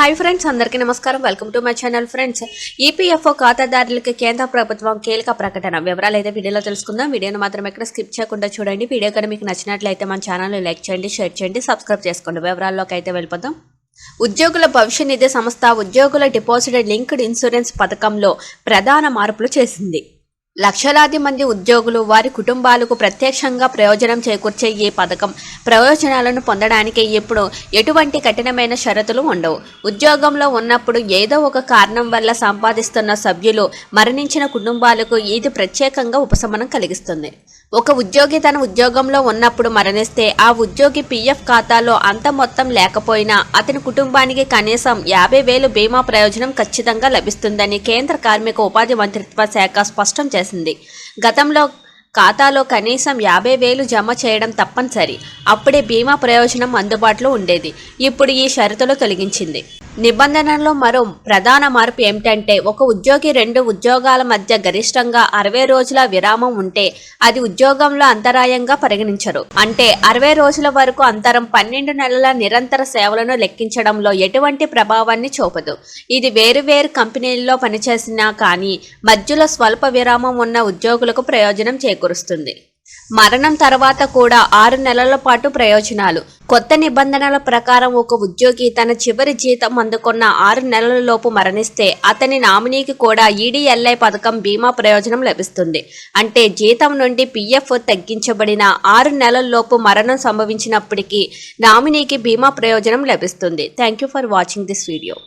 Hi friends అందరికీ నమస్కారం. Welcome to my channel friends EPFO ఖాతాదారులకి కేంద్ర ప్రభుత్వం కీలక ప్రకటన. వివరాలు అయితే వీడియోలో తెలుసుకుందాం. వీడియోను మాత్రం ఎక్కడ స్కిప్ చేయకుండా చూడండి. వీడియో కానీ మీకు నచ్చినట్లయితే మన ఛానల్ని లైక్ చేయండి షేర్ చేయండి సబ్స్క్రైబ్ చేసుకోండి. వివరాల్లోకి అయితే వెళ్ళిపోదాం. ఉద్యోగుల భవిష్య నిధి సంస్థ ఉద్యోగుల డిపాజిట్ లింక్డ్ ఇన్సూరెన్స్ పథకంలో ప్రధాన మార్పులు చేసింది. లక్షలాది మంది ఉద్యోగులు వారి కుటుంబాలకు ప్రత్యక్షంగా ప్రయోజనం చేకూర్చే ఈ పథకం ప్రయోజనాలను పొందడానికి ఇప్పుడు ఎటువంటి కఠినమైన షరతులు ఉండవు. ఉద్యోగంలో ఉన్నప్పుడు ఏదో ఒక కారణం వల్ల సంపాదిస్తున్న సభ్యులు మరణించిన కుటుంబాలకు ఇది ప్రత్యేకంగా ఉపశమనం కలిగిస్తుంది. ఒక ఉద్యోగి తన ఉద్యోగంలో ఉన్నప్పుడు మరణిస్తే ఆ ఉద్యోగి పీఎఫ్ ఖాతాలో అంత మొత్తం లేకపోయినా అతని కుటుంబానికి కనీసం యాభై వేలు బీమా ప్రయోజనం ఖచ్చితంగా లభిస్తుందని కేంద్ర కార్మిక ఉపాధి మంత్రిత్వ శాఖ స్పష్టం చేసింది. గతంలో ఖాతాలో కనీసం యాభై వేలు జమ చేయడం తప్పనిసరి. అప్పుడే బీమా ప్రయోజనం అందుబాటులో ఉండేది. ఇప్పుడు ఈ షరతులు తొలగించింది. నిబంధనలో మరో ప్రధాన మార్పు ఏమిటంటే ఒక ఉద్యోగి రెండు ఉద్యోగాల మధ్య గరిష్టంగా అరవై రోజుల విరామం ఉంటే అది ఉద్యోగంలో అంతరాయంగా పరిగణించరు. అంటే అరవై రోజుల వరకు అంతరం పన్నెండు నెలల నిరంతర సేవలను లెక్కించడంలో ఎటువంటి ప్రభావాన్ని చూపదు. ఇది వేరువేరు కంపెనీల్లో పనిచేసినా కానీ మధ్యలో స్వల్ప విరామం ఉన్న ఉద్యోగులకు ప్రయోజనం చేకూరుస్తుంది. మరణం తర్వాత కూడా ఆరు నెలల పాటు ప్రయోజనాలు. కొత్త నిబంధనల ప్రకారం ఒక ఉద్యోగి తన చివరి జీతం అందుకున్న ఆరు నెలల లోపు మరణిస్తే అతని నామినీకి కూడా ఈడీఎల్ఐ పథకం బీమా ప్రయోజనం లభిస్తుంది. అంటే జీతం నుండి పీఎఫ్ తగ్గించబడిన ఆరు నెలలలోపు మరణం సంభవించినప్పటికీ నామినీకి బీమా ప్రయోజనం లభిస్తుంది. Thank you for watching this video.